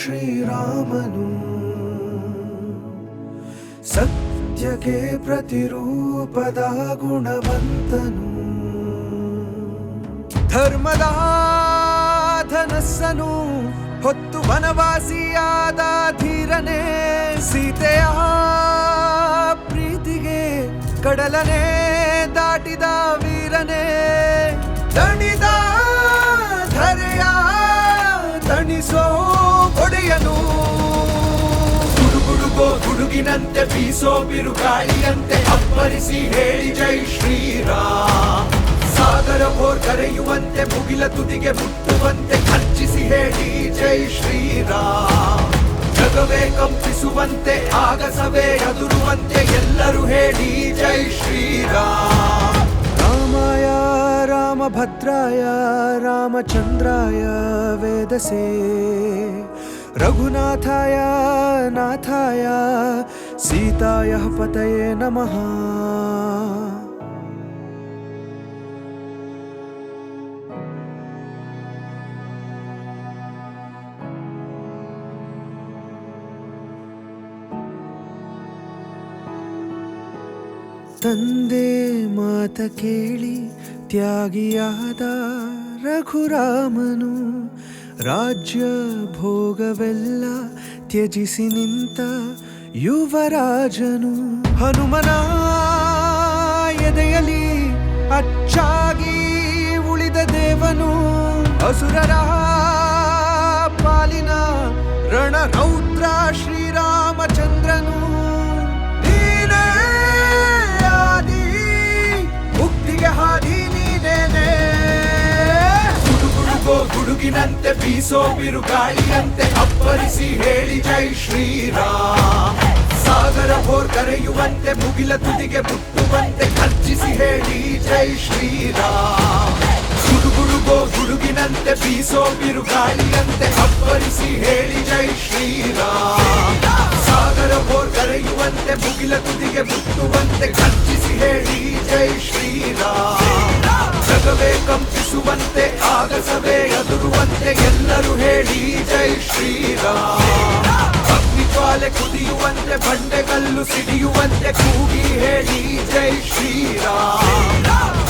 ಶ್ರೀರಾಮನು. ಸತ್ಯಕ್ಕೆ ಪ್ರತಿರೂಪದ ಗುಣವಂತನು. ಧರ್ಮದ ಧನಸ್ಸನು ಹೊತ್ತು ವನವಾಸಿಯಾದ ಧೀರನೇ, ಸೀತೆಯ ಪ್ರೀತಿಗೆ ಕಡಲನೇ ದಾಟಿದ ವೀರನೇ. ದಣಿದ ಧರೆಯ ತಣಿಸೋ ಗುಡುಗಿನಂತೆ ಬೀಸೋ ಬಿರುಗಾಳಿಯಂತೆ ಅಪ್ಪರಿಸಿ ಹೇಳಿ ಜೈ ಶ್ರೀರಾಮ್. ಸಾಗರ ಭೋರ್ ಕರೆಯುವಂತೆ ಮುಗಿಲ ತುದಿಗೆ ಮುಟ್ಟುವಂತೆ ಖರ್ಚಿಸಿ ಹೇಳಿ ಜೈ ಶ್ರೀರಾಮ್. ಜಗವೇ ಕಂಪಿಸುವಂತೆ ಆಗಸವೇ ಅದುರುವಂತೆ ಎಲ್ಲರೂ ಹೇಳಿ ಜೈ ಶ್ರೀರಾಮ್. ರಾಮಾಯ, ರಾಮಭದ್ರಾಯ, ರಾಮಚಂದ್ರಾಯ ವೇದಸೇ. ರಘುನಾಥಾಯ ನಾಥಾಯ ಸೀತಾಯ ಪತಯೇ ನಮಃ. ತಂದೆ ಮಾತ ಕೇಳಿ ತ್ಯಾಗಿಯಾದ ರಘುರಾಮನು ರಾಜ್ಯ ಭೋಗವೆಲ್ಲ ತ್ಯಜಿಸಿ ನಿಂತ ಯುವರಾಜನು ಹನುಮನ ಎದೆಯಲಿ ಅಚ್ಚಾಗಿ ಉಳಿದ ದೇವನು ಅಸುರರ ಪಾಲಿನ ರಣರೌದ್ರ ಶ್ರೀರಾಮಚಂದ್ರನು. ಗುಡುಗಿನಂತೆ ಬೀಸೋ ಬಿರುಗಾಳಿಯಂತೆ ಅಪ್ಪರಿಸಿ ಹೇಳಿ ಜೈ ಶ್ರೀರಾಮ್. ಸಾಗರ ಹೋರ್ ಕರೆಯುವಂತೆ ಮುಗಿಲ ತುದಿಗೆ ಮುಟ್ಟುವಂತೆ ಖರ್ಚಿಸಿ ಹೇಳಿ ಜೈ ಶ್ರೀರಾಮ್. ಗುಡುಗುಡುಗೋ ಗುಡುಗಿನಂತೆ ಬೀಸೋ ಬಿರುಗಾಳಿಯಂತೆ ಅಪ್ಪರಿಸಿ ಹೇಳಿ ಜೈ ಶ್ರೀರಾಮ್. ಸಾಗರ ಹೋರ್ ಕರೆಯುವಂತೆ ಮುಗಿಲ ತುದಿಗೆ ಮುಟ್ಟುವಂತೆ ಖರ್ಚಿಸಿ ಹೇಳಿ ಜೈ ಶ್ರೀರಾಮ್. ಜಗವೇ ಕಂಪಿಸುವಂತೆ ಆಗಸವೇ ಅದುರುವಂತೆ ಎಲ್ಲರೂ ಹೇಳಿ ಜೈ ಶ್ರೀರಾಮ್. ಅಗ್ನಿಜ್ವಾಲೆ ಕುದಿಯುವಂತೆ ಬಂಡೆಗಲ್ಲು ಸಿಡಿಯುವಂತೆ ಕೂಗಿ ಹೇಳಿ ಜೈ ಶ್ರೀರಾಮ್.